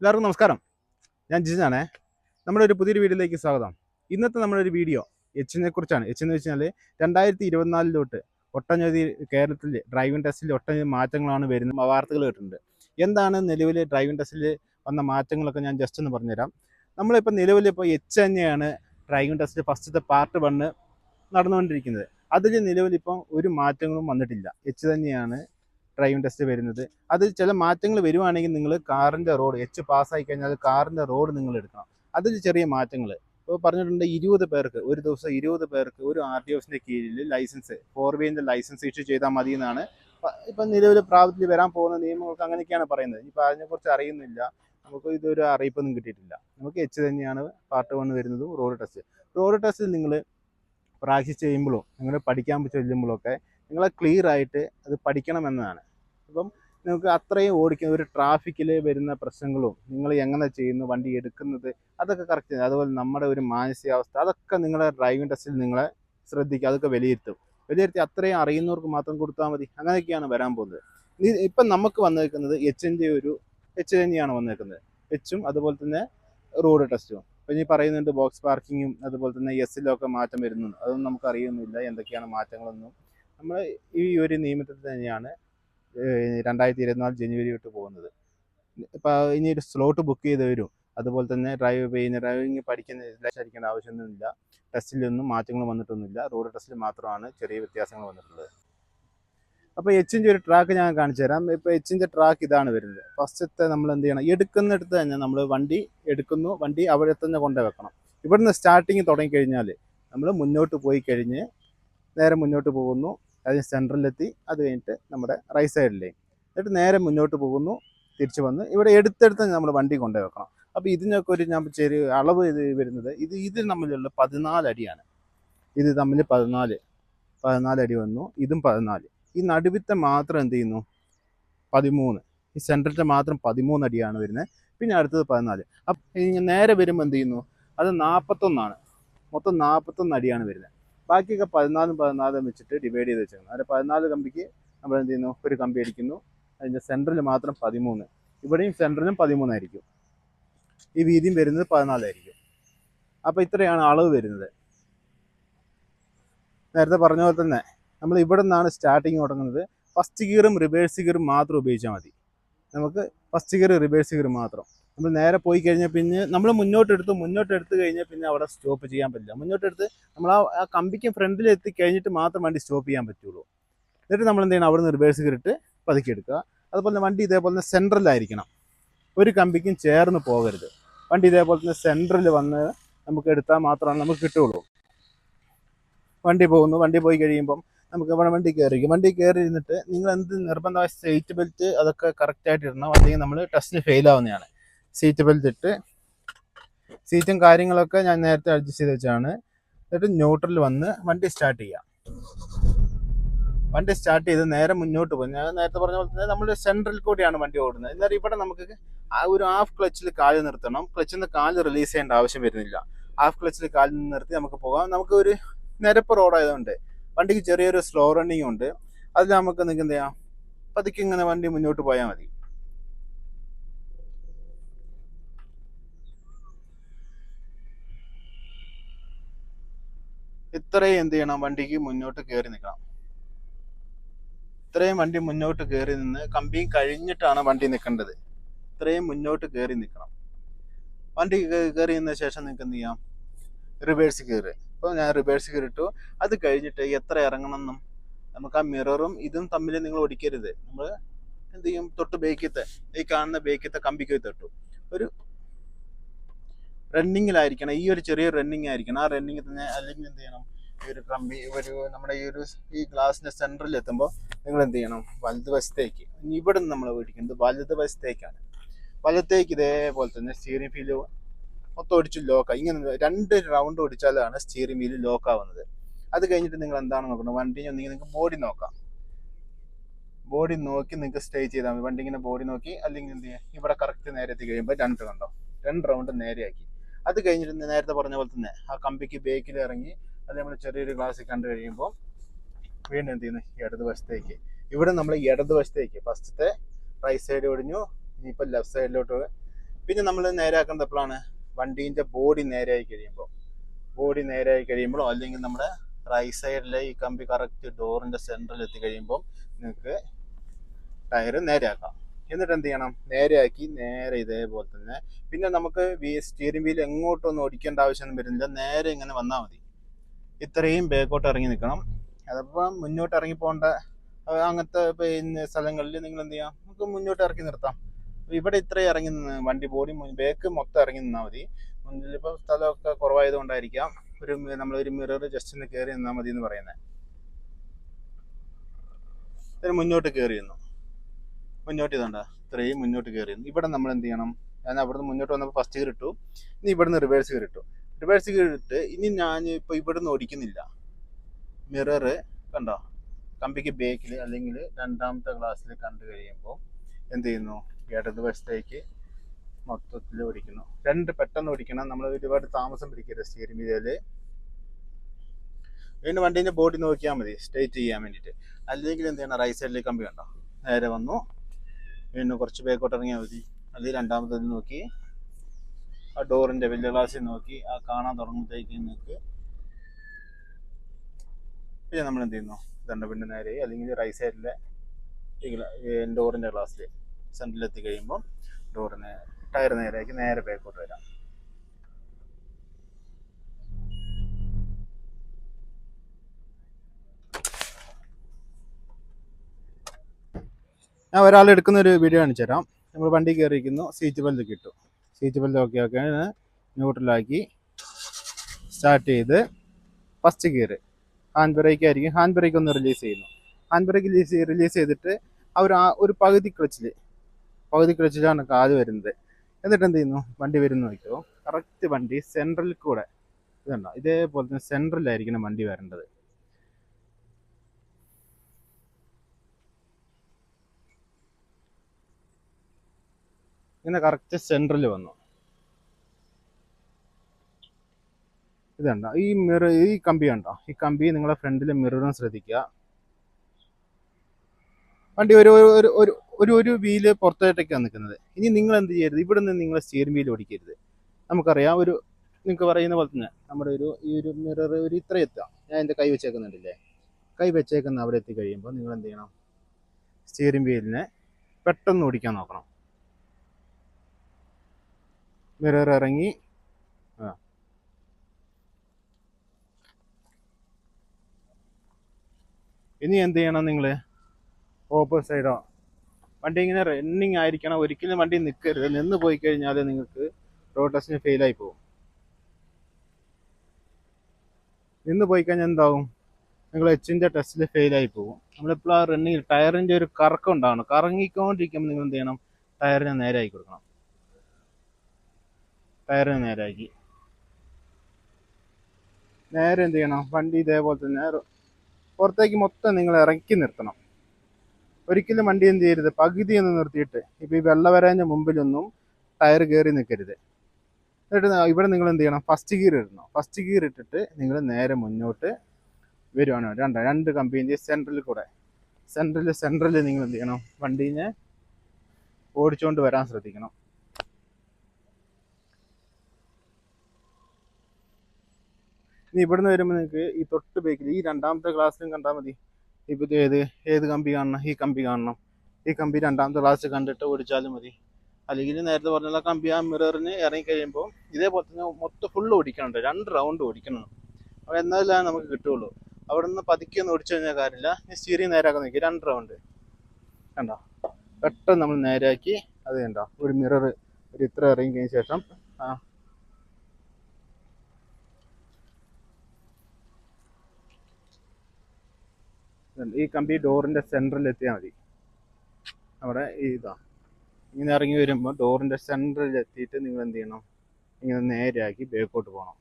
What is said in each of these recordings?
എല്ലാവർക്കും നമസ്കാരം. ഞാൻ ജിജാണേ നമ്മുടെ ഒരു പുതിയൊരു വീഡിയോയിലേക്ക് സ്വാഗതം. ഇന്നത്തെ നമ്മുടെ ഒരു വീഡിയോ എച്ചിനെ കുറിച്ചാണ്. എച്ച് എന്ന് വെച്ചാൽ രണ്ടായിരത്തി ഇരുപത്തിനാലിലോട്ട് ഒട്ടനവധി കേരളത്തിൽ ഡ്രൈവിംഗ് ടെസ്റ്റിൽ ഒട്ടനവധി മാറ്റങ്ങളാണ് വരുന്ന വാർത്തകൾ കേട്ടിട്ടുണ്ട്. എന്താണ് നിലവിൽ ഡ്രൈവിംഗ് ടെസ്റ്റിൽ വന്ന മാറ്റങ്ങളൊക്കെ ഞാൻ ജസ്റ്റ് ഒന്ന് പറഞ്ഞുതരാം. നമ്മളിപ്പോൾ നിലവിൽ ഇപ്പോൾ എച്ച് തന്നെയാണ് ഡ്രൈവിംഗ് ടെസ്റ്റിൽ ഫസ്റ്റത്തെ പാർട്ട് വണ്ണ് നടന്നുകൊണ്ടിരിക്കുന്നത്. അതിൽ നിലവിലിപ്പം ഒരു മാറ്റങ്ങളും വന്നിട്ടില്ല. എച്ച് തന്നെയാണ് ഡ്രൈവിംഗ് ടെസ്റ്റ് വരുന്നത്. അത് ചില മാറ്റങ്ങൾ വരുവാണെങ്കിൽ നിങ്ങൾ കാറിന്റെ റോഡ് എച്ച് പാസ്സായി കഴിഞ്ഞാൽ കാറിന്റെ റോഡ് നിങ്ങൾ എടുക്കണം. അതിൽ ചെറിയ മാറ്റങ്ങൾ. ഇപ്പോൾ പറഞ്ഞിട്ടുണ്ട് ഇരുപത് പേർക്ക് ഒരു ദിവസം ഇരുപത് പേർക്ക് ഒരു ആർ ടി ഒസിന്റെ കീഴിൽ ലൈസൻസ് ഫോർ വീലിന്റെ ലൈസൻസ് ഇഷ്യൂ ചെയ്താൽ മതി എന്നാണ്. ഇപ്പം നിലവിൽ പ്രാബല്യത്തിൽ വരാൻ പോകുന്ന നിയമങ്ങൾക്ക് അങ്ങനെയൊക്കെയാണ് പറയുന്നത്. ഇപ്പം അതിനെക്കുറിച്ച് അറിയുന്നില്ല. നമുക്ക് ഇതൊരു അറിയിപ്പൊന്നും കിട്ടിയിട്ടില്ല. നമുക്ക് എച്ച് തന്നെയാണ് പാർട്ട് വൺ വരുന്നതും റോഡ് ടെസ്റ്റ് റോഡ് ടെസ്റ്റ് നിങ്ങൾ പ്രാക്ടീസ് ചെയ്യുമ്പോഴും നിങ്ങൾ പഠിക്കാൻ ചെല്ലുമ്പോഴൊക്കെ നിങ്ങളെ ക്ലിയർ ആയിട്ട് അത് പഠിക്കണമെന്നതാണ് അപ്പം നിങ്ങൾക്ക് അത്രയും ഓടിക്കുന്ന ഒരു ട്രാഫിക്കിൽ വരുന്ന പ്രശ്നങ്ങളും നിങ്ങൾ എങ്ങനെ ചെയ്യുന്നു വണ്ടി എടുക്കുന്നത് അതൊക്കെ കറക്റ്റ് അതുപോലെ നമ്മുടെ ഒരു മാനസികാവസ്ഥ അതൊക്കെ നിങ്ങളെ ഡ്രൈവിംഗ് ടെസ്റ്റിൽ നിങ്ങളെ ശ്രദ്ധിക്കുക അതൊക്കെ വിലയിരുത്തും. വിലയിരുത്തി അത്രയും അറിയുന്നവർക്ക് മാത്രം കൊടുത്താൽ മതി. അങ്ങനെയൊക്കെയാണ് വരാൻ പോകുന്നത്. ഇപ്പം നമുക്ക് വന്നേക്കുന്നത് എച്ചിന്റെ ഒരു എച്ച് തന്നെയാണ് വന്നേക്കുന്നത്. എച്ചും അതുപോലെ തന്നെ റോഡ് ടെസ്റ്റും അപ്പം ഇനി പറയുന്നുണ്ട് ബോക്സ് പാർക്കിങ്ങും അതുപോലെ തന്നെ എസ്സിലും ഒക്കെ മാറ്റം വരുന്നുണ്ട്. അതൊന്നും നമുക്ക് അറിയുന്നില്ല എന്തൊക്കെയാണ് മാറ്റങ്ങളൊന്നും. നമ്മൾ ഈ ഒരു നിയമത്തിൽ തന്നെയാണ് രണ്ടായിരത്തി ഇരുപത്തിനാല് ജനുവരി തൊട്ട് പോകുന്നത്. ഇപ്പോൾ ഇനി ഒരു സ്ലോട്ട് ബുക്ക് ചെയ്ത് വരും. അതുപോലെ തന്നെ ഡ്രൈവ് ചെയ്യുന്ന ഡ്രൈവിങ് പഠിക്കുന്ന ഇതിലായിരിക്കേണ്ട ആവശ്യമൊന്നുമില്ല. ടെസ്റ്റിലൊന്നും മാറ്റങ്ങൾ വന്നിട്ടൊന്നുമില്ല. റോഡ് ടെസ്റ്റിൽ മാത്രമാണ് ചെറിയ വ്യത്യാസങ്ങൾ വന്നിട്ടുള്ളത്. അപ്പോൾ എച്ചിന്റെ ഒരു ട്രാക്ക് ഞാൻ കാണിച്ചു തരാം. ഇപ്പോൾ എച്ചിന്റെ ട്രാക്ക് ഇതാണ് വരുന്നത്. ഫസ്റ്റത്തെ നമ്മൾ എന്ത് ചെയ്യണം? എടുക്കുന്നിടത്ത് തന്നെ നമ്മൾ വണ്ടി എടുക്കുന്നു. വണ്ടി അവിടെ തന്നെ കൊണ്ടു വെക്കണം. ഇവിടുന്ന് സ്റ്റാർട്ടിങ് തുടങ്ങിക്കഴിഞ്ഞാൽ നമ്മൾ മുന്നോട്ട് പോയി കഴിഞ്ഞ് നേരെ മുന്നോട്ട് പോകുന്നു. അതിന് സെൻട്രലിലെത്തി അത് കഴിഞ്ഞിട്ട് നമ്മുടെ റൈറ്റ് സൈഡിലേക്ക് എന്നിട്ട് നേരെ മുന്നോട്ട് പോകുന്നു തിരിച്ചു വന്ന്. ഇവിടെ എടുത്തെടുത്ത് നമ്മൾ വണ്ടി കൊണ്ടു വെക്കണം. അപ്പോൾ ഇതിനൊക്കെ ഒരു ഞാൻ ചെറിയ അളവ് ഇത് വരുന്നത് ഇത് ഇത് തമ്മിലുള്ള പതിനാല് അടിയാണ്. ഇത് തമ്മിൽ പതിനാല്. പതിനാല് അടി വന്നു ഇതും പതിനാല്. ഈ നടുവിത്തെ മാത്രം എന്ത് ചെയ്യുന്നു? പതിമൂന്ന്. ഈ സെൻട്രലിന്റെ മാത്രം പതിമൂന്ന് അടിയാണ് വരുന്നത്. പിന്നെ അടുത്തത് പതിനാല്. അപ്പം നേരെ വരുമ്പോൾ എന്ത് ചെയ്യുന്നു? അത് നാൽപ്പത്തൊന്നാണ് മൊത്തം നാൽപ്പത്തൊന്ന് അടിയാണ് വരുന്നത്. ബാക്കിയൊക്കെ പതിനാലും പതിനാലും വെച്ചിട്ട് ഡിവൈഡ് ചെയ്ത് വെച്ചേക്കുന്നത് അതിൽ പതിനാല് കമ്പിക്ക് നമ്മൾ എന്ത് ചെയ്യുന്നു? ഒരു കമ്പി അടിക്കുന്നു. അതിന്റെ സെന്ററിൽ മാത്രം പതിമൂന്ന്. ഇവിടെയും സെന്ററിലും പതിമൂന്നായിരിക്കും ഈ വീതിയും വരുന്നത് പതിനാലായിരിക്കും അപ്പോൾ ഇത്രയാണ് അളവ് വരുന്നത്. നേരത്തെ പറഞ്ഞ പോലെ തന്നെ നമ്മൾ ഇവിടെ നിന്നാണ് സ്റ്റാർട്ടിങ് തുടങ്ങുന്നത്. ഫസ്റ്റ് ഗിയറും റിവേഴ്സ് ഗിയറും മാത്രം ഉപയോഗിച്ചാൽ മതി. നമുക്ക് ഫസ്റ്റ് ഗിയർ റിവേഴ്സ് ഗിയർ മാത്രം. നമ്മൾ നേരെ പോയി കഴിഞ്ഞാൽ പിന്നെ നമ്മൾ മുന്നോട്ടെടുത്ത് മുന്നോട്ടെടുത്ത് കഴിഞ്ഞാൽ പിന്നെ അവിടെ സ്റ്റോപ്പ് ചെയ്യാൻ പറ്റില്ല. മുന്നോട്ടെടുത്ത് നമ്മൾ ആ കമ്പിക്ക് ഫ്രണ്ടിൽ എത്തി കഴിഞ്ഞിട്ട് മാത്രം വണ്ടി സ്റ്റോപ്പ് ചെയ്യാൻ പറ്റുള്ളൂ. എന്നിട്ട് നമ്മൾ എന്ത് ചെയ്യണം? അവിടെ നിന്ന് റിവേഴ്സ് കിട്ടിട്ട് പതുക്കിയെടുക്കുക അതുപോലെ തന്നെ വണ്ടി ഇതേപോലെ തന്നെ സെൻട്രലായിരിക്കണം ഒരു കമ്പിക്കും ചേർന്ന് പോകരുത്. വണ്ടി ഇതേപോലെ തന്നെ സെൻട്രൽ വന്ന് നമുക്ക് എടുത്താൽ മാത്രമാണ് നമുക്ക് കിട്ടുള്ളൂ വണ്ടി പോകുന്നു. വണ്ടി പോയി കഴിയുമ്പം നമുക്ക് ഇവിടെ വണ്ടി കയറി വണ്ടി കയറി ഇരുന്നിട്ട് നിങ്ങൾ എന്ത് നിർബന്ധമായ സീറ്റ് ബെൽറ്റ് അതൊക്കെ കറക്റ്റായിട്ട് ഇടണം. അല്ലെങ്കിൽ നമ്മൾ ടെസ്റ്റിന് ഫെയിൽ ആവുന്നതാണ്. സീറ്റ് ബെൽറ്റ് ഇട്ട് സീറ്റും കാര്യങ്ങളൊക്കെ ഞാൻ നേരത്തെ അഡ്ജസ്റ്റ് ചെയ്ത് വെച്ചാണ്. എന്നിട്ട് ന്യൂട്രൽ വന്ന് വണ്ടി സ്റ്റാർട്ട് ചെയ്യാം. വണ്ടി സ്റ്റാർട്ട് ചെയ്ത് നേരെ മുന്നോട്ട് പോകും ഞാൻ നേരത്തെ പറഞ്ഞ പോലെ തന്നെ നമ്മൾ സെൻട്രൽ കൂടിയാണ് വണ്ടി ഓടുന്നത്. എന്നാൽ ഇവിടെ നമുക്ക് ആ ഒരു ഹാഫ് ക്ലച്ചിൽ കാൽ നിർത്തണം. ക്ലച്ചിൽ നിന്ന് കാൽ റിലീസ് ചെയ്യേണ്ട ആവശ്യം വരുന്നില്ല. ഹാഫ് ക്ലച്ചിൽ കാലിൽ നിർത്തി നമുക്ക് പോകാം. നമുക്ക് ഒരു നിരപ്പ് റോഡായതുകൊണ്ട് വണ്ടിക്ക് ചെറിയൊരു സ്ലോ റണ്ണിങ് ഉണ്ട്. അതിൽ നമുക്ക് നിങ്ങൾക്ക് എന്ത് ചെയ്യാം? ഇങ്ങനെ വണ്ടി മുന്നോട്ട് പോയാൽ മതി. ഇത്രയും എന്ത് ചെയ്യണം? വണ്ടിക്ക് മുന്നോട്ട് കയറി നിൽക്കണം. ഇത്രയും വണ്ടി മുന്നോട്ട് കയറി നിന്ന് കമ്പിയും കഴിഞ്ഞിട്ടാണ് വണ്ടി നിൽക്കേണ്ടത്. ഇത്രയും മുന്നോട്ട് കയറി നിൽക്കണം. വണ്ടി കയറി നിന്ന ശേഷം നിങ്ങൾക്ക് എന്ത് ചെയ്യാം? റിവേഴ്സ് കയറി ഇപ്പോൾ ഞാൻ റിവേഴ്സ് കയറിട്ടു അത് കഴിഞ്ഞിട്ട് എത്ര ഇറങ്ങണം എന്നും നമുക്ക് ആ മിററും ഇതും തമ്മിൽ നിങ്ങൾ ഒടിക്കരുത്. നമ്മൾ എന്ത് ചെയ്യും? തൊട്ട് ബേക്കിത്തെ ഈ കാണുന്ന ബേക്കിത്തെ കമ്പിക്ക് തട്ടു റണ്ണിങ്ങിലായിരിക്കണം ഈ ഒരു ചെറിയ റണ്ണിങ് ആയിരിക്കണം ആ റണ്ണിങ് തന്നെ അല്ലെങ്കിൽ എന്ത് ചെയ്യണം? ഈ ഒരു ട്രംപി ഒരു നമ്മുടെ ഈ ഒരു ഈ ഗ്ലാസിന്റെ സെന്ററിൽ എത്തുമ്പോൾ നിങ്ങൾ എന്ത് ചെയ്യണം? വലതുവശത്തേക്ക്. ഇവിടെ നിന്ന് നമ്മൾ ഓടിക്കുന്നത് വലതുവശത്തേക്കാണ്. വലത്തേക്ക് ഇതേപോലെ തന്നെ സ്റ്റീറിംഗ് ഫീൽ മൊത്തം ഒടിച്ച് ലോക്കായി ഇങ്ങനെ രണ്ട് റൗണ്ട് ഓടിച്ചാലാണ് സ്റ്റീറിംഗ് വീൽ ലോക്ക് ആവുന്നത്. അത് കഴിഞ്ഞിട്ട് നിങ്ങൾ എന്താണ് നോക്കുന്നത് വണ്ടി ഒന്നെങ്കിൽ നിങ്ങൾക്ക് ബോഡി നോക്കാം. ബോഡി നോക്കി നിങ്ങൾക്ക് സ്റ്റേ ചെയ്താൽ മതി. വണ്ടി ഇങ്ങനെ ബോഡി നോക്കി അല്ലെങ്കിൽ എന്ത് ചെയ്യുക ഇവിടെ കറക്റ്റ് നേരെ എത്തി കഴിയുമ്പോൾ രണ്ട് കണ്ടോ രണ്ട് റൗണ്ട് നേരെയാക്കി അത് കഴിഞ്ഞിട്ട് നേരത്തെ പറഞ്ഞ പോലെ തന്നെ ആ കമ്പിക്ക് ബേക്കിൽ ഇറങ്ങി അത് നമ്മൾ ചെറിയൊരു ഗ്ലാസ്സിൽ കണ്ടു കഴിയുമ്പോൾ വീണ്ടും എന്ത് ചെയ്യുന്നു? ഇടതുവശത്തേക്ക്. ഇവിടെ നമ്മൾ ഇടതുവശത്തേക്ക്. ഫസ്റ്റത്തെ റൈറ്റ് സൈഡ് ഒടിഞ്ഞു ഇനിയിപ്പോൾ ലെഫ്റ്റ് സൈഡിലോട്ട് പിന്നെ നമ്മൾ നേരെയാക്കേണ്ടത് എപ്പോഴാണ് വണ്ടീന്റെ ബോഡി നേരെയായി കഴിയുമ്പോൾ. ബോഡി നേരെയായി കഴിയുമ്പോഴോ അല്ലെങ്കിൽ നമ്മുടെ റൈറ്റ് സൈഡിലെ ഈ കമ്പി കറക്റ്റ് ഡോറിന്റെ സെന്ററിൽ എത്തി കഴിയുമ്പോൾ നിങ്ങൾക്ക് ടയർ നേരെയാക്കാം. എന്നിട്ട് എന്ത് ചെയ്യണം നേരെയാക്കി നേരെ ഇതേപോലെ തന്നെ. പിന്നെ നമുക്ക് സ്റ്റിയറിംഗ് വീൽ എങ്ങോട്ടൊന്നും ഓടിക്കേണ്ട ആവശ്യമൊന്നും വരുന്നില്ല. നേരെ ഇങ്ങനെ വന്നാൽ മതി. ഇത്രയും ബേക്കോട്ട് ഇറങ്ങി നിൽക്കണം. അതപ്പം മുന്നോട്ട് ഇറങ്ങി പോകേണ്ട അങ്ങനത്തെ പിന്നെ സ്ഥലങ്ങളിൽ നിങ്ങൾ എന്ത് ചെയ്യാം? നമുക്ക് മുന്നോട്ട് ഇറക്കി നിർത്താം. ഇവിടെ ഇത്രയും ഇറങ്ങി നിന്ന് വണ്ടി ബോഡി ബേക്ക് മൊത്തം ഇറങ്ങി നിന്നാൽ മതി. മുന്നിലിപ്പോൾ സ്ഥലമൊക്കെ കുറവായത് കൊണ്ടായിരിക്കാം ഒരു നമ്മളൊരു മിറർ ജസ്റ്റ് ഒന്ന് കയറി നിന്നാൽ മതി എന്ന് പറയുന്നത് മുന്നോട്ട് കയറി നിന്നു. മുന്നോട്ട് ഇതുണ്ട ഇത്രയും മുന്നോട്ട് കയറി നിന്നു ഇവിടെ നമ്മൾ എന്ത് ചെയ്യണം? ഞാൻ അവിടുന്ന് മുന്നോട്ട് വന്നപ്പോൾ ഫസ്റ്റ് ഗിയർ ഇട്ടു. ഇനി ഇവിടുന്ന് റിവേഴ്സ് ഗിയർ ഇട്ടു. റിവേഴ്സ് ഗിയർ ഇട്ട് ഇനി ഞാൻ ഇപ്പോൾ ഇവിടുന്ന് ഓടിക്കുന്നില്ല. മിറർ കണ്ടോ? കമ്പിക്ക് ബേക്കിൽ അല്ലെങ്കിൽ രണ്ടാമത്തെ ക്ലാസ്സിൽ കണ്ടു കഴിയുമ്പോൾ എന്ത് ചെയ്യുന്നു? ഇടത് വശത്തേക്ക് മൊത്തത്തിൽ ഓടിക്കുന്നു. രണ്ട് പെട്ടെന്ന് ഓടിക്കണം. നമ്മൾ ഒരുപാട് താമസം പിടിക്കരുത് സ്റ്റിയറിംഗ് വീലിൽ വീണ്ടും വണ്ടീന്റെ ബോഡി നോക്കിയാൽ മതി. സ്ട്രേറ്റ് ചെയ്യാൻ വേണ്ടിയിട്ട് അല്ലെങ്കിൽ എന്ത് ചെയ്യണം? റൈറ്റ് സൈഡിലേക്ക് കമ്പി കണ്ടോ? നേരെ വന്നു. വീണ്ടും കുറച്ച് ബേക്കോട്ട് ഇറങ്ങിയാൽ മതി. അത് രണ്ടാമത്തത് നോക്കി. ആ ഡോറിന്റെ വലിയ ഗ്ലാസ്സിൽ നോക്കി. ആ കാണാൻ തുടങ്ങുമ്പോഴത്തേക്ക് നിങ്ങൾക്ക് പിന്നെ നമ്മൾ എന്ത് ചെയ്യുന്നു? ഇതുണ്ട് പിന്നെ നേരെ അല്ലെങ്കിൽ റൈറ്റ് സൈഡിലെ ഡോറിന്റെ ഗ്ലാസ്സിൽ സെന്ററിലെത്തി കഴിയുമ്പോൾ ഡോറിന് ടയർ നേരെയാക്കി നേരെ ബാക്കോട്ട് വരാം. ഞാൻ ഒരാൾ എടുക്കുന്ന ഒരു വീഡിയോ കാണിച്ചു തരാം. നമ്മൾ വണ്ടി കയറിയിരിക്കുന്നു സീറ്റ് ബെൽറ്റ് കിട്ടും. സീറ്റ് ബെൽറ്റ് ഓക്കെ ഓക്കെ ന്യൂട്രലാക്കി സ്റ്റാർട്ട് ചെയ്ത് ഫസ്റ്റ് ഗിയർ ഹാൻഡ് ബ്രേക്ക് ആയിരിക്കും. ഹാൻഡ് ബ്രേക്ക് ഒന്ന് റിലീസ് ചെയ്യുന്നു. ഹാൻഡ് ബ്രേക്ക് റിലീസ് റിലീസ് ചെയ്തിട്ട് അവർ ആ ഒരു പകുതി ക്ലച്ചിൽ പകുതി ക്ലച്ചിലാണ് കാൽ വരുന്നത്. എന്നിട്ട് എന്ത് ചെയ്യുന്നു? വണ്ടി വരുന്നു നോക്കിയോ കറക്റ്റ് വണ്ടി സെൻട്രലിൽ കൂടെ. ഇതുണ്ടോ? ഇതേപോലെ തന്നെ സെൻട്രലായിരിക്കണം വണ്ടി വരേണ്ടത്. ഇങ്ങനെ കറക്റ്റ് സെന്ററിൽ വന്നു. ഇതുണ്ടോ ഈ മിറർ ഈ കമ്പി കണ്ടോ? ഈ കമ്പി നിങ്ങളുടെ ഫ്രണ്ടിലെ മിററും ശ്രദ്ധിക്കുക. വണ്ടി ഒരു ഒരു ഒരു ഒരു വീൽ പുറത്തോട്ടൊക്കെയാണ് നിൽക്കുന്നത്. ഇനി നിങ്ങൾ എന്ത് ചെയ്യരുത്? ഇവിടെ നിന്ന് നിങ്ങൾ സ്റ്റിയറിംഗ് വീൽ ഓടിക്കരുത്. നമുക്കറിയാം ഒരു നിങ്ങൾക്ക് പറയുന്ന പോലെ തന്നെ നമ്മുടെ ഒരു ഈ ഒരു മിറർ ഒരു ഇത്ര എത്താം ഞാൻ എന്റെ കൈ വെച്ചേക്കുന്നുണ്ടല്ലേ? കൈ വെച്ചേക്കുന്ന അവിടെ എത്തി കഴിയുമ്പോൾ നിങ്ങൾ എന്ത് ചെയ്യണം? സ്റ്റിയറിംഗ് വീലിനെ പെട്ടെന്ന് ഓടിക്കാൻ നോക്കണം. മിറർ ഇറങ്ങി ആ. ഇനി എന്ത് ചെയ്യണം നിങ്ങൾ ഓപ്പോസിറ്റ് സൈഡോ? വണ്ടി ഇങ്ങനെ റണ്ണിങ് ആയിരിക്കണം. ഒരിക്കലും വണ്ടി നിൽക്കരുത് നിന്ന് പോയി കഴിഞ്ഞാൽ നിങ്ങൾക്ക് റോഡ് ടെസ്റ്റിന് ഫെയിലായി പോകും നിന്ന് പോയി കഴിഞ്ഞാൽ എന്താവും? നിങ്ങൾ എച്ചിന്റെ ടെസ്റ്റിൽ ഫെയിലായി പോകും നമ്മളിപ്പോൾ ആ റണ്ണിങ് ടയറിന്റെ ഒരു കറക്കം ഉണ്ടാവണം. കറങ്ങിക്കൊണ്ടിരിക്കുമ്പോൾ നിങ്ങൾ എന്ത് ചെയ്യണം? ടയറിനെ നേരെ ആയി കൊടുക്കണം. ടയറിനെ നേരാക്കി നേരെ എന്ത് ചെയ്യണം? വണ്ടി ഇതേപോലെ തന്നെ പുറത്തേക്ക് മൊത്തം നിങ്ങൾ ഇറക്കി നിർത്തണം. ഒരിക്കലും വണ്ടി എന്ത് ചെയ്യരുത്. പകുതി ഒന്ന് നിർത്തിയിട്ട് ഇപ്പോൾ ഈ വെള്ള വരാന്റെ മുമ്പിലൊന്നും ടയർ കയറി നിൽക്കരുത് എന്നിട്ട് ഇവിടെ നിങ്ങൾ എന്ത് ചെയ്യണം? ഫസ്റ്റ് ഗിയർ ഇടണം. ഫസ്റ്റ് ഗിയർ ഇട്ടിട്ട് നിങ്ങൾ നേരെ മുന്നോട്ട് വരുവാണ്. രണ്ട് രണ്ട് കമ്പീന്റെ സെൻട്രലിൽ കൂടെ. സെൻട്രൽ സെൻട്രലിൽ നിങ്ങൾ എന്ത് ചെയ്യണം? വണ്ടീനെ ഓടിച്ചുകൊണ്ട് വരാൻ ശ്രദ്ധിക്കണം. ഇനി ഇവിടുന്ന് വരുമ്പോൾ നിങ്ങൾക്ക് ഈ തൊട്ട് ബേക്കിൽ ഈ രണ്ടാമത്തെ ക്ലാസ്സിലും കണ്ടാൽ മതി. ഇപ്പം ഇത് ഏത് ഏത് കമ്പി കാണണം? ഈ കമ്പി കാണണം. ഈ കമ്പി രണ്ടാമത്തെ ക്ലാസ് കണ്ടിട്ട് ഓടിച്ചാലും മതി. അല്ലെങ്കിൽ നേരത്തെ പറഞ്ഞ കമ്പി ആ മിററിന് ഇറങ്ങി കഴിയുമ്പോൾ ഇതേപോലെ തന്നെ മൊത്തം ഫുള്ള് ഓടിക്കണുണ്ട് രണ്ട് റൗണ്ട് ഓടിക്കണം. അപ്പോൾ എന്നാലേ നമുക്ക് കിട്ടുള്ളൂ. അവിടെ നിന്ന് പതുക്കി ഒന്ന് ഓടിച്ചു കഴിഞ്ഞാൽ കാര്യമില്ല. ഈ സ്റ്റീറിങ് നേരാക്കാൻ നോക്കി. രണ്ട് റൗണ്ട് കണ്ടോ? പെട്ടെന്ന് നമ്മൾ നേരാക്കി അത് കണ്ടോ? ഒരു മിറർ ഒരു ഇത്ര ഇറങ്ങി കഴിഞ്ഞ ശേഷം ആ ഈ കമ്പി ഡോറിന്റെ സെന്ററിൽ എത്തിയാൽ മതി. അവിടെ ഇതാ. ഇങ്ങനെ ഇറങ്ങി വരുമ്പോൾ ഡോറിന്റെ സെന്ററിൽ എത്തിയിട്ട് നിങ്ങൾ എന്ത് ചെയ്യണം? ഇങ്ങനെ നേരെയാക്കി ബേക്കോട്ട് പോകണം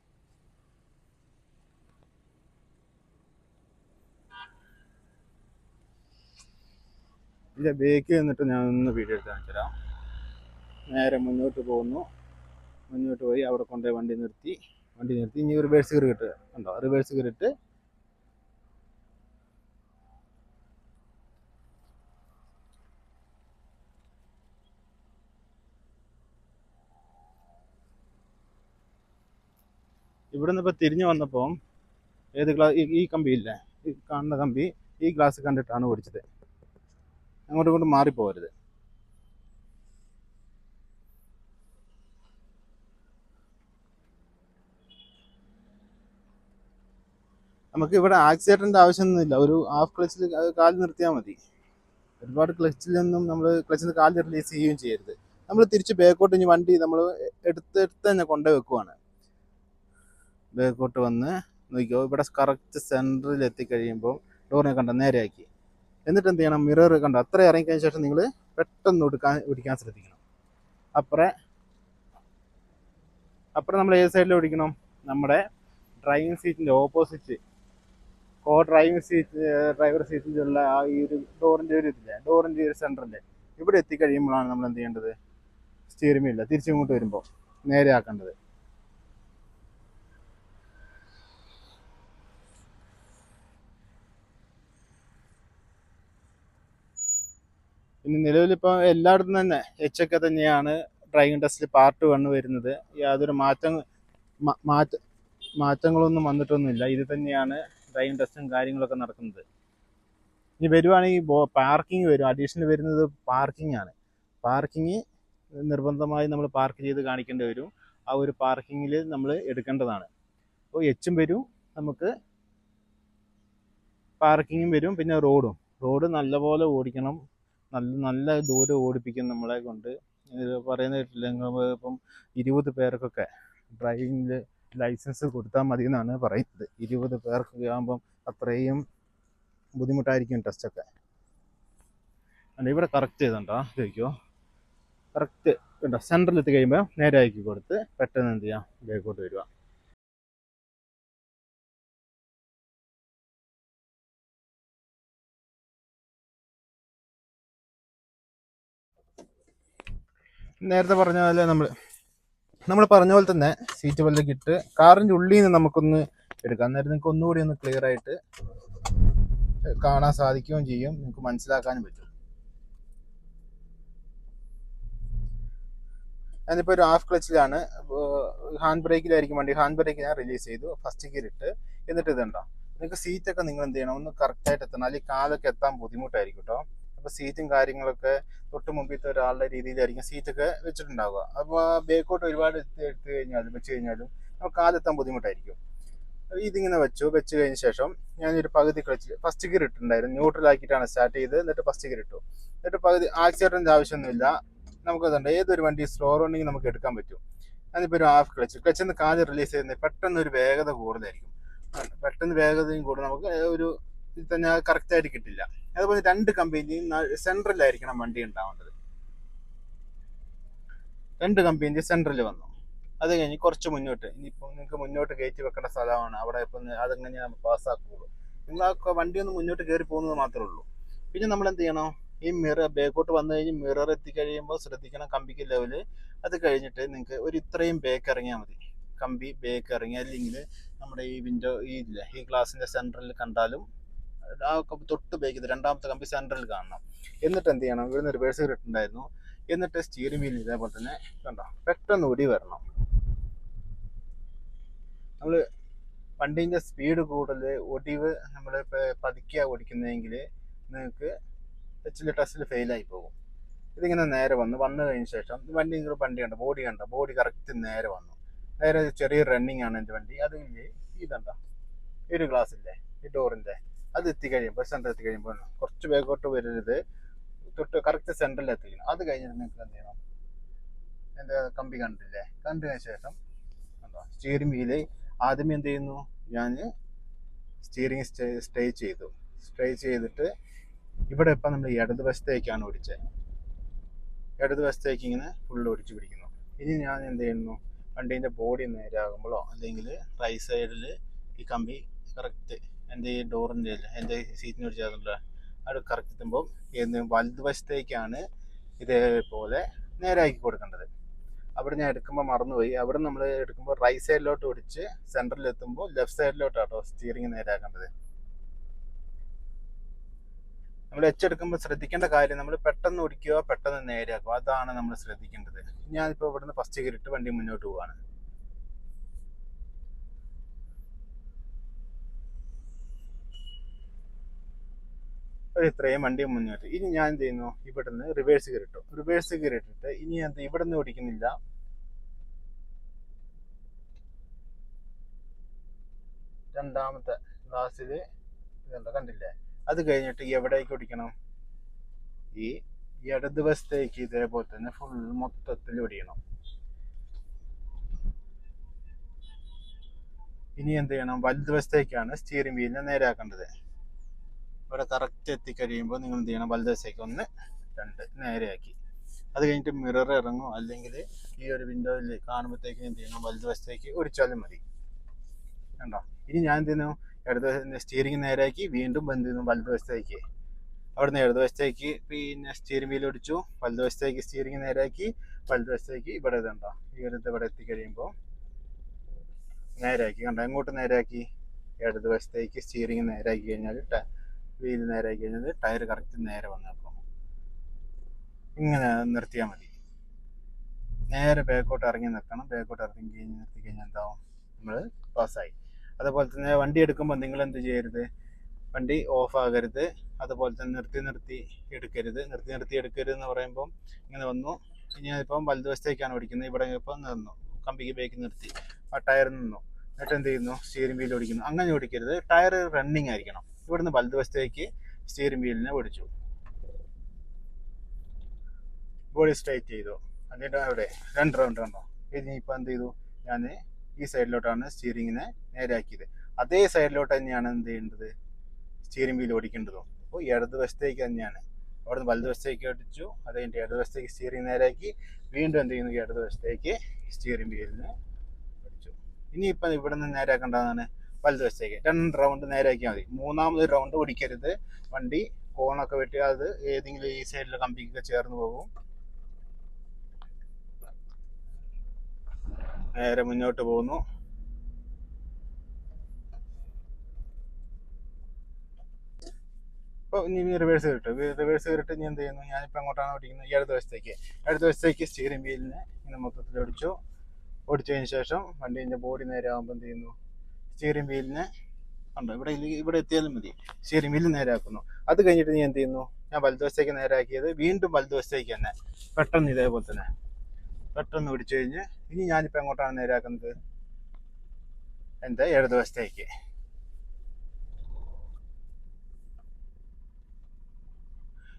ഇതിന്റെ ബേക്ക് നിന്നിട്ട് ഞാൻ ഒന്ന് വീഡിയോ എടുത്ത് കാണിച്ചുതരാം നേരെ മുന്നോട്ട് പോകുന്നു. മുന്നോട്ട് പോയി അവിടെ കൊണ്ടുപോയി വണ്ടി നിർത്തി. വണ്ടി നിർത്തി. ഇനി റിവേഴ്സ് കയറി കിട്ടുക കണ്ടോ? റിവേഴ്സ് കയറി ഇട്ട് ഇവിടുന്ന് ഇപ്പോൾ തിരിഞ്ഞു വന്നപ്പോൾ ഏത് ഗ്ലാസ് ഈ- കമ്പി ഇല്ലേ? ഈ കാണുന്ന കമ്പി ഈ ഗ്ലാസ് കണ്ടിട്ടാണ് ഓടിച്ചത്. അങ്ങോട്ടും ഇങ്ങോട്ടും മാറിപ്പോകരുത്. നമുക്ക് ഇവിടെ ആക്സിഡന്റിന്റെ ആവശ്യമൊന്നുമില്ല. ഒരു ഹാഫ് ക്ലച്ചിൽ കാൽ നിർത്തിയാൽ മതി. ഒരുപാട് ക്ലച്ചിൽ നിന്നും നമ്മൾ ക്ലച്ചിൽ നിന്ന് കാൽ റിലീസ് ചെയ്യുകയും ചെയ്യരുത്. നമ്മൾ തിരിച്ച് ബാക്കോട്ട് ഇനി വണ്ടി നമ്മൾ എടുത്ത് എടുത്ത് തന്നെ കൊണ്ടുപോയി വെക്കുവാണ്. ബാക്കോട്ട് വന്ന് നോക്കിയോ ഇവിടെ കറക്റ്റ് സെന്ററിൽ എത്തിക്കഴിയുമ്പോൾ ഡോറിനെ കണ്ട നേരെയാക്കി. എന്നിട്ട് എന്ത് ചെയ്യണം? മിറർ കണ്ട അത്ര ഇറങ്ങിക്കഴിഞ്ഞ ശേഷം നിങ്ങൾ പെട്ടെന്ന് ഒടുക്കാൻ ഒടിക്കാൻ ശ്രദ്ധിക്കണം. അപ്പുറേ അപ്പുറം നമ്മൾ ഏത് സൈഡിൽ ഓടിക്കണം നമ്മുടെ ഡ്രൈവിംഗ് സീറ്റിന്റെ opposite co driving seat driver സീറ്റിലുള്ള ആ ഈ ഒരു ഡോറിന്റെ ഒരു ഇതില്ലേ? ഡോറിന്റെ ഒരു സെന്ററിന്റെ ഇവിടെ എത്തിക്കഴിയുമ്പോഴാണ് നമ്മൾ എന്ത് ചെയ്യേണ്ടത്? സ്റ്റിയറിംഗ് ഇല്ല തിരിച്ചിങ്ങോട്ട് വരുമ്പോൾ നേരെ ആക്കേണ്ടത് ഇനി നിലവിലിപ്പോൾ എല്ലായിടത്തും തന്നെ എച്ച് ഒക്കെ തന്നെയാണ് ഡ്രൈവിംഗ് ടെസ്റ്റിൽ പാർട്ട് വണ്ണ് വരുന്നത്. യാതൊരു മാറ്റം മാറ്റം മാറ്റ മാറ്റങ്ങളൊന്നും വന്നിട്ടൊന്നുമില്ല. ഇത് തന്നെയാണ് ഡ്രൈവിംഗ് ടെസ്റ്റും കാര്യങ്ങളൊക്കെ നടക്കുന്നത്. ഇനി വരുവാണെങ്കിൽ പാർക്കിംഗ് വരും. അഡീഷണൽ വരുന്നത് പാർക്കിംഗ് ആണ്. പാർക്കിംഗ് നിർബന്ധമായി നമ്മൾ പാർക്ക് ചെയ്ത് കാണിക്കേണ്ടി വരും. ആ ഒരു പാർക്കിങ്ങിൽ നമ്മൾ എടുക്കേണ്ടതാണ്. അപ്പോൾ എച്ചും വരും. നമുക്ക് പാർക്കിങ്ങും വരും. പിന്നെ റോഡും റോഡ് നല്ലപോലെ ഓടിക്കണം. നല്ല നല്ല ദൂരം ഓടിപ്പിക്കും നമ്മളെ കൊണ്ട്. പറയുന്ന കേട്ടില്ല ഇപ്പം ഇരുപത് പേർക്കൊക്കെ ഡ്രൈവിംഗിൽ ലൈസൻസ് കൊടുത്താൽ മതി എന്നാണ് പറയുന്നത്. ഇരുപത് പേർക്കൊക്കെ ആകുമ്പം അത്രയും ബുദ്ധിമുട്ടായിരിക്കും ടെസ്റ്റൊക്കെ അല്ല ഇവിടെ കറക്റ്റ് ചെയ്തുണ്ടോ ചോദിക്കോ കറക്റ്റ് കണ്ടോ? സെന്ററിൽ എത്തി കഴിയുമ്പോൾ നേരെ ആക്കി കൊടുത്ത് പെട്ടെന്ന് എന്ത് ചെയ്യാം? ബേക്കോട്ട് വരിക. നേരത്തെ പറഞ്ഞ പോലെ നമ്മൾ നമ്മൾ പറഞ്ഞ പോലെ തന്നെ സീറ്റ് ബെൽറ്റ് ഇട്ട് കാറിന്റെ ഉള്ളിൽ നിന്ന് നമുക്കൊന്ന് എടുക്കാം. അന്നേരം നിങ്ങൾക്ക് ഒന്നുകൂടി ഒന്ന് ക്ലിയർ ആയിട്ട് കാണാൻ സാധിക്കുകയും ചെയ്യും. നിങ്ങൾക്ക് മനസ്സിലാക്കാനും പറ്റും. ഞാനിപ്പോൾ ഒരു ഹാഫ് ക്ലച്ചിലാണ് ഹാൻഡ് ബ്രേക്കിലായിരിക്കും വണ്ടി. ഹാൻഡ് ബ്രേക്ക് ഞാൻ റിലീസ് ചെയ്തു. ഫസ്റ്റ് ഗിയർ ഇട്ട്. എന്നിട്ട് ഇതുണ്ടോ? നിങ്ങൾക്ക് സീറ്റൊക്കെ നിങ്ങൾ എന്ത് ചെയ്യണം? ഒന്ന് കറക്റ്റായിട്ട് എത്തണം. അല്ലെങ്കിൽ കാലൊക്കെ എത്താൻ ബുദ്ധിമുട്ടായിരിക്കും കേട്ടോ അപ്പോൾ സീറ്റും കാര്യങ്ങളൊക്കെ തൊട്ട് മുമ്പിലത്തെ ഒരാളുടെ രീതിയിലായിരിക്കും സീറ്റൊക്കെ വെച്ചിട്ടുണ്ടാവുക. അപ്പോൾ ബേക്കോട്ട് ഒരുപാട് എടുത്ത് കഴിഞ്ഞാലും വെച്ച് കഴിഞ്ഞാലും നമുക്ക് കാലെത്താൻ ബുദ്ധിമുട്ടായിരിക്കും. ഇതിങ്ങനെ വെച്ചു. വെച്ച് കഴിഞ്ഞ ശേഷം ഞാനൊരു പകുതി ക്ലച്ച് ഫസ്റ്റ് ഗിയർ ഇട്ടിട്ടുണ്ടായിരുന്നു. ന്യൂട്രൽ ആക്കിയിട്ടാണ് സ്റ്റാർട്ട് ചെയ്ത് എന്നിട്ട് ഫസ്റ്റ് ഗിയർ ഇട്ടു. എന്നിട്ട് പകുതി ആക്സിഡന്റ് ആവശ്യമൊന്നുമില്ല. നമുക്ക് അതുണ്ട്. ഏതൊരു വണ്ടി സ്ലോ റണ്ണിങ് നമുക്ക് എടുക്കാൻ പറ്റും. അതിപ്പോൾ ഒരു ഹാഫ് ക്ലച്ച് ക്ലച്ചിൽ നിന്ന് കാൽ റിലീസ് ചെയ്യുന്നത് പെട്ടെന്ന് ഒരു വേഗത കൂടുതലായിരിക്കും. പെട്ടെന്ന് വേഗതയും കൂടെ. നമുക്ക് ഒരു ഇത് തന്നെ കറക്റ്റായിട്ട് കിട്ടില്ല. അതുപോലെ രണ്ട് കമ്പനി സെൻട്രലായിരിക്കണം വണ്ടി ഉണ്ടാവേണ്ടത്. രണ്ട് കമ്പനി സെൻട്രലിൽ വന്നു. അത് കഴിഞ്ഞ് കുറച്ച് മുന്നോട്ട്. ഇനിയിപ്പോൾ നിങ്ങൾക്ക് മുന്നോട്ട് കയറ്റി വെക്കേണ്ട സ്ഥലമാണ്. അവിടെ ഇപ്പം അതെങ്ങനെ നമ്മൾ പാസ്സാക്കുള്ളൂ. നിങ്ങൾ ആ വണ്ടി ഒന്ന് മുന്നോട്ട് കയറി പോകുന്നത് മാത്രമേ ഉള്ളൂ. പിന്നെ നമ്മൾ എന്ത് ചെയ്യണം? ഈ മിറർ ബേക്കോട്ട് വന്നു കഴിഞ്ഞ് മിറർ എത്തിക്കഴിയുമ്പോൾ ശ്രദ്ധിക്കണം കമ്പിക്ക് ലെവൽ അത് കഴിഞ്ഞിട്ട് നിങ്ങൾക്ക് ഒരു ഇത്രയും ബേക്ക് ഇറങ്ങിയാൽ മതി. കമ്പി ബേക്ക് ഇറങ്ങി അല്ലെങ്കിൽ നമ്മുടെ ഈ വിൻഡോ ഈ ഇല്ല ഈ ഗ്ലാസിന്റെ സെന്ററിൽ കണ്ടാലും ആ തൊട്ട് ബേക്ക് രണ്ടാമത്തെ കമ്പി സെന്ററിൽ കാണണം. എന്നിട്ട് എന്ത് ചെയ്യണം? ഇവിടുന്ന് റിവേഴ്സ് ഇട്ടിട്ടുണ്ടായിരുന്നു. എന്നിട്ട് സ്റ്റീറിംഗ് വീൽ ഇതേപോലെ തന്നെ കണ്ടോ? പെട്ടെന്ന് ഓടി വരണം. നമ്മൾ വണ്ടീന്റെ സ്പീഡ് കൂടുതൽ ഒടിവ് നമ്മൾ പതുക്കിയ ഓടിക്കുന്നതെങ്കിൽ നിങ്ങൾക്ക് എച്ചിൽ ടെസ്റ്റിൽ ഫെയിലായി പോകും. ഇതിങ്ങനെ നേരെ വന്നു. വന്നു കഴിഞ്ഞ ശേഷം വണ്ടി നിങ്ങൾ വണ്ടി കണ്ട? ബോഡി കണ്ട? ബോഡി കറക്റ്റ് നേരെ വന്നു. നേരെ ചെറിയ റണ്ണിങ് ആണ് എന്റെ വണ്ടി. അതിൽ ഇതെന്താ ഒരു ഗ്ലാസ് ഇല്ലേ? ഈ ഡോറിന്റെ അത് എത്തിക്കഴിയുമ്പോൾ സെന്റർ എത്തിക്കഴിയുമ്പോൾ കുറച്ച് ബാക്കോട്ട് വരരുത്. തൊട്ട് കറക്റ്റ് സെന്ററിൽ എത്തിക്കണം. അത് കഴിഞ്ഞിട്ട് നിങ്ങൾക്ക് എന്ത് ചെയ്യണം? എന്റെ കമ്പി കണ്ടില്ലേ കണ്ടതിന് ശേഷം എന്താ സ്റ്റിയറിംഗ് വീൽ ആദ്യം എന്ത് ചെയ്യുന്നു? ഞാൻ സ്റ്റിയറിംഗ് സ്റ്റേ സ്റ്റേ ചെയ്തു. സ്റ്റേ ചെയ്തിട്ട് ഇവിടെ ഇപ്പം നമ്മൾ ഇടതുവശത്തേക്കാണ് ഓടിച്ചത്. ഇടതുവശത്തേക്ക് ഇങ്ങനെ ഫുള്ള് ഓടിച്ചു പിടിക്കുന്നു. ഇനി ഞാൻ എന്ത് ചെയ്യുന്നു? വണ്ടീന്റെ ബോഡി നേരെയാകുമ്പോഴോ അല്ലെങ്കിൽ റൈറ്റ് സൈഡിൽ ഈ കമ്പി കറക്റ്റ് എന്റെ ഈ ഡോറിന്റെ എന്റെ സീറ്റിനോട് ചേർന്നുള്ള അവിടെ കറക്റ്റ് എത്തുമ്പോൾ എന്ന് വലതുവശത്തേക്കാണ് ഇതേപോലെ നേരാക്കി കൊടുക്കേണ്ടത്. അവിടെ ഞാൻ എടുക്കുമ്പോൾ മറന്നുപോയി. അവിടെ നമ്മൾ എടുക്കുമ്പോൾ റൈറ്റ് സൈഡിലോട്ട് ഓടിച്ച് സെന്ററിൽ എത്തുമ്പോൾ ലെഫ്റ്റ് സൈഡിലോട്ടാട്ടോ സ്റ്റിയറിംഗ് നേരാക്കേണ്ടത്. നമ്മൾ എച്ച് എടുക്കുമ്പോൾ ശ്രദ്ധിക്കേണ്ട കാര്യം നമ്മൾ പെട്ടെന്ന് ഓടിക്കുക പെട്ടെന്ന് നേരെയാക്കുക അതാണ് നമ്മൾ ശ്രദ്ധിക്കേണ്ടത്. ഞാനിപ്പോൾ ഇവിടുന്ന് ഫസ്റ്റ് ഗിയർ ഇട്ട് വണ്ടി മുന്നോട്ട് പോവാണ്. ഒരു ഇത്രയും വണ്ടി മുന്നോട്ട് ഇനി ഞാൻ എന്ത് ചെയ്യുന്നു? ഇവിടുന്ന് റിവേഴ്സ് ഗിയർ ഇട്ടു. റിവേഴ്സ് ഗിയർ ഇട്ടിട്ട് ഇനി എന്ത് ഇവിടുന്ന് ഓടിക്കുന്നില്ല. രണ്ടാമത്തെ ഗ്ലാസ്സിൽ ഇതുണ്ട് കണ്ടില്ലേ? അത് കഴിഞ്ഞിട്ട് എവിടേക്ക് ഓടിക്കണം? ഈ ഇടതുവശത്തേക്ക് ഇതേപോലെ തന്നെ ഫുൾ മൊത്തത്തിൽ ഓടിക്കണം. ഇനി എന്ത് ചെയ്യണം? വലതുവശത്തേക്കാണ് സ്റ്റിയറിംഗ് വീലിനെ നേരെയാക്കേണ്ടത് ഇവിടെ കറക്റ്റ് എത്തിക്കഴിയുമ്പോൾ നിങ്ങൾ എന്ത് ചെയ്യണം? വലതുവശത്തേക്ക് ഒന്ന് രണ്ട് നേരെയാക്കി. അത് കഴിഞ്ഞിട്ട് മിറർ ഇറങ്ങും. അല്ലെങ്കിൽ ഈ ഒരു വിൻഡോയിൽ കാണുമ്പോഴത്തേക്ക് എന്ത് ചെയ്യണം? വലതുവശത്തേക്ക് ഒടിച്ചാലും മതി. കണ്ടോ? ഇനി ഞാൻ എന്ത് ചെയ്യുന്നു? ഇടത് സ്റ്റിയറിംഗ് നേരെയാക്കി വീണ്ടും എന്ത് ചെയ്യുന്നു? വലതുവശത്തേക്ക് അവിടുന്ന് ഇടതുവശത്തേക്ക് പിന്നെ സ്റ്റിയറിംഗ് വീൽ ഒടിച്ചു. വലതുവശത്തേക്ക് സ്റ്റിയറിംഗ് നേരെയാക്കി. വലതുവശത്തേക്ക് ഇവിടെ ഇതുണ്ടോ? ഈ ഒരു ഇത് ഇവിടെ എത്തിക്കഴിയുമ്പോൾ നേരെയാക്കി. കണ്ടോ? എങ്ങോട്ട് നേരെയാക്കി? ഇടതുവശത്തേക്ക് സ്റ്റിയറിംഗ് നേരെയാക്കി കഴിഞ്ഞാൽ വീൽ നേരെ കഴിഞ്ഞാൽ ടയർ കറക്റ്റ് നേരെ വന്നേക്കും ഇങ്ങനെ നിർത്തിയാൽ മതി. നേരെ ബാക്കോട്ട് ഇറങ്ങി നിൽക്കണം. ബാക്കോട്ട് ഇറങ്ങി കഴിഞ്ഞ് നിർത്തി കഴിഞ്ഞാൽ എന്താവും? നമ്മൾ പാസ്സായി അതുപോലെ തന്നെ വണ്ടി എടുക്കുമ്പോൾ നിങ്ങൾ എന്ത് ചെയ്യരുത്? വണ്ടി ഓഫ് ആകരുത്. അതുപോലെ തന്നെ നിർത്തി നിർത്തി എടുക്കരുത്. നിർത്തി നിർത്തി എടുക്കരുത് എന്ന് പറയുമ്പോൾ ഇങ്ങനെ വന്നു. ഇനി ഇപ്പം വലതുവശത്തേക്കാണ് ഓടിക്കുന്നത്. ഇവിടെ ഇപ്പം നിന്നു. കമ്പിക്ക് ബേക്ക് നിർത്തി. ആ ടയർ നിന്നു. എന്നിട്ട് എന്ത് ചെയ്യുന്നു? സ്റ്റിയറിംഗ് വീൽ ഓടിക്കുന്നു. അങ്ങനെ ഓടിക്കരുത്. ടയർ റണ്ണിങ് ആയിരിക്കണം. ഇവിടുന്ന് വലതുവശത്തേക്ക് സ്റ്റിയറിംഗ് വീലിനെ ഓടിച്ചു ബോഡി സ്ട്രൈറ്റ് ചെയ്തു. എന്നിട്ട് അവിടെ രണ്ട് റൗണ്ട് കണ്ടോ? ഇനി ഇപ്പം എന്ത് ചെയ്തു? ഞാൻ ഈ സൈഡിലോട്ടാണ് സ്റ്റിയറിങ്ങിനെ നേരെയാക്കിയത്. അതേ സൈഡിലോട്ട് തന്നെയാണ് എന്ത് ചെയ്യേണ്ടത്? സ്റ്റിയറിംഗ് വീൽ ഓടിക്കേണ്ടതും. അപ്പോൾ ഇടതുവശത്തേക്ക് തന്നെയാണ്. അവിടെ നിന്ന് വലതുവശത്തേക്ക് ഓടിച്ചു. അത് കഴിഞ്ഞിട്ട് ഇടതുവശത്തേക്ക് സ്റ്റിയറിംഗ് നേരെയാക്കി. വീണ്ടും എന്ത് ചെയ്യുന്നു? ഇടതുവശത്തേക്ക് സ്റ്റിയറിംഗ് വീലിനെ ഓടിച്ചു ഇനിയിപ്പം ഇവിടെ നിന്ന് നേരെയാക്കേണ്ടതാണ്? വലതുവശത്തേക്ക് രണ്ട് റൗണ്ട് നേരെയാക്കിയാൽ മതി. മൂന്നാമത് റൗണ്ട് ഓടിക്കരുത് വണ്ടി കോണൊക്കെ വെട്ടി അത് ഏതെങ്കിലും ഈ സൈഡിലെ കമ്പിക്കൊക്കെ ചേർന്ന് പോകും. നേരെ മുന്നോട്ട് പോകുന്നു. ഇപ്പോൾ ഇനി റിവേഴ്സ് കിട്ടും റിവേഴ്സ് കയറിട്ട് ഇനി എന്ത് ചെയ്യുന്നു? ഞാനിപ്പോൾ എങ്ങോട്ടാണ് ഓടിക്കുന്നത്. ഈ അടുത്ത വശത്തേക്ക്. അടുത്ത വശത്തേക്ക് സ്റ്റിയറിംഗ് വീലിനെ ഇങ്ങനെ മൊത്തത്തിൽ ഓടിച്ചു ഓടിച്ചതിന് ശേഷം വണ്ടി ബോഡി നേരെ ആകുമ്പോൾ എന്ത് ചെയ്യുന്നു? സ്റ്റിയറിംഗ് വീലിനെ ഉണ്ടോ. ഇവിടെ ഇവിടെ എത്തിയാലും മതി. സ്റ്റിയറിംഗ് വീൽ നേരാക്കുന്നു. അത് കഴിഞ്ഞിട്ട് ഞാൻ എന്ത് ചെയ്യുന്നു? ഞാൻ വലതുവശത്തേക്ക് നേരെയാക്കിയത് വീണ്ടും വലതുവശത്തേക്ക് തന്നെ. പെട്ടെന്ന് ഇതേപോലെ തന്നെ. പെട്ടെന്ന് പിടിച്ചു കഴിഞ്ഞ് ഇനി ഞാനിപ്പോൾ എങ്ങോട്ടാണ് നേരെയാക്കുന്നത് എന്റെ ഇടതുവശത്തേക്ക്.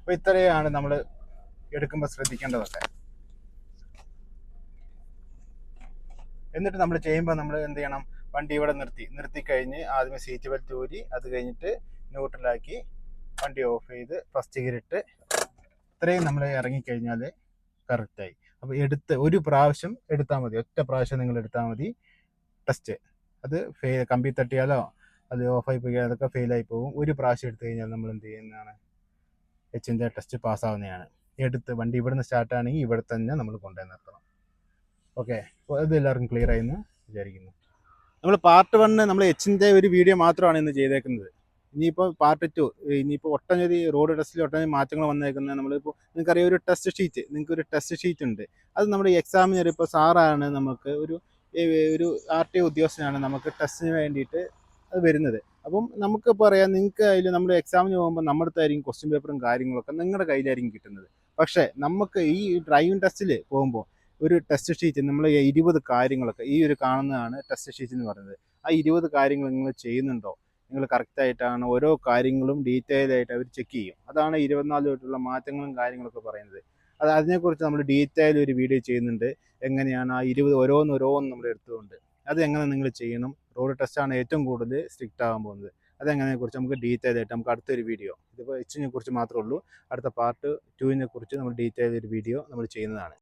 അപ്പോൾ ഇത്രയാണ് നമ്മൾ എടുക്കുമ്പോൾ ശ്രദ്ധിക്കേണ്ടതൊക്കെ. എന്നിട്ട് നമ്മൾ ചെയ്യുമ്പോൾ നമ്മൾ എന്ത് ചെയ്യണം? വണ്ടി ഇവിടെ നിർത്തി നിർത്തി കഴിഞ്ഞ് ആദ്യമേ സീറ്റ് ബെൽറ്റ് ഊരി അത് കഴിഞ്ഞിട്ട് ന്യൂട്രലാക്കി വണ്ടി ഓഫ് ചെയ്ത് ഫസ്റ്റ് ഗിയർ ഇട്ട് ഇത്രയും നമ്മൾ ഇറങ്ങിക്കഴിഞ്ഞാൽ കറക്റ്റായി അപ്പോൾ എടുത്ത് ഒരു പ്രാവശ്യം എടുത്താൽ മതി. ഒറ്റ പ്രാവശ്യം നിങ്ങൾ എടുത്താൽ മതി. ടെസ്റ്റ് അത് ഫെയിൽ കമ്പി തട്ടിയാലോ അത് ഓഫായി പോയി അതൊക്കെ ഫെയിലായി പോകും. ഒരു പ്രാവശ്യം എടുത്തു കഴിഞ്ഞാൽ നമ്മൾ എന്ത് ചെയ്യുന്നതാണ്? എച്ചിന്റെ ടെസ്റ്റ് പാസ്സാവുന്നതാണ് എടുത്ത് വണ്ടി ഇവിടുന്ന് സ്റ്റാർട്ടാണെങ്കിൽ ഇവിടെ തന്നെ നമ്മൾ കൊണ്ടുപോയി നിർത്തണം. ഓക്കെ അപ്പോൾ ഇത് എല്ലാവർക്കും ക്ലിയർ ആയി എന്ന് വിചാരിക്കുന്നു. നമ്മൾ പാർട്ട് വണ്ണ് നമ്മൾ എച്ചിന്റെ ഒരു വീഡിയോ മാത്രമാണ് ഇന്ന് ചെയ്തേക്കുന്നത്. ഇനിയിപ്പോൾ പാർട്ട് ടു ഇനിയിപ്പോൾ ഒട്ടനവധി റോഡ് ടെസ്റ്റിൽ ഒട്ടനവധി മാറ്റങ്ങൾ വന്നേക്കുന്നത് നമ്മളിപ്പോൾ നിങ്ങൾക്കറിയാം ഒരു ടെസ്റ്റ് ഷീറ്റ് നിങ്ങൾക്ക് ഒരു ടെസ്റ്റ് ഷീറ്റ് ഉണ്ട്. അത് നമ്മുടെ എക്സാമിനർ ഇപ്പോൾ സാറാണ് നമുക്ക് ഒരു ഒരു ആർ ടി ഉദ്യോഗസ്ഥനാണ് നമുക്ക് ടെസ്റ്റിന് വേണ്ടിയിട്ട് അത് വരുന്നത്. അപ്പം നമുക്ക് പറയാം നിങ്ങൾക്ക് അതിൽ നമ്മൾ എക്സാമിന് പോകുമ്പോൾ നമ്മുടെ അടുത്തായിരിക്കും ക്വസ്റ്റ്യൻ പേപ്പറും കാര്യങ്ങളൊക്കെ നിങ്ങളുടെ കയ്യിലായിരിക്കും കിട്ടുന്നത്. പക്ഷേ നമുക്ക് ഈ ഡ്രൈവിംഗ് ടെസ്റ്റിൽ പോകുമ്പോൾ ഒരു ടെസ്റ്റ് ഷീറ്റ് നമ്മൾ ഇരുപത് കാര്യങ്ങളൊക്കെ ഈ ഒരു കാണുന്നതാണ് ടെസ്റ്റ് ഷീറ്റ് എന്ന് പറയുന്നത്. ആ ഇരുപത് കാര്യങ്ങൾ നിങ്ങൾ ചെയ്യുന്നുണ്ടോ? നിങ്ങൾ കറക്റ്റായിട്ടാണ് ഓരോ കാര്യങ്ങളും ഡീറ്റെയിൽ ആയിട്ട് അവർ ചെക്ക് ചെയ്യും. അതാണ് ഇരുപത്തിനാല് തൊട്ടുള്ള മാറ്റങ്ങളും കാര്യങ്ങളൊക്കെ പറയുന്നത്. അത് അതിനെക്കുറിച്ച് നമ്മൾ ഡീറ്റെയിൽ ഒരു വീഡിയോ ചെയ്യുന്നുണ്ട്. എങ്ങനെയാണ് ആ ഇരുപത് ഓരോന്ന് ഓരോന്ന് നമ്മൾ എടുത്തുകൊണ്ട് അത് എങ്ങനെ നിങ്ങൾ ചെയ്യണം? റോഡ് ടെസ്റ്റാണ് ഏറ്റവും കൂടുതൽ സ്ട്രിക്റ്റ് ആകാൻ പോകുന്നത്. അതെങ്ങനെയെക്കുറിച്ച് നമുക്ക് ഡീറ്റെയിൽ ആയിട്ട് നമുക്ക് അടുത്തൊരു വീഡിയോ ഇതിപ്പോൾ എച്ചിനെ കുറിച്ച് മാത്രമേ ഉള്ളൂ. അടുത്ത പാർട്ട് ടുവിനെ കുറിച്ച് നമ്മൾ ഡീറ്റെയിൽ ഒരു വീഡിയോ നമ്മൾ ചെയ്യുന്നതാണ്.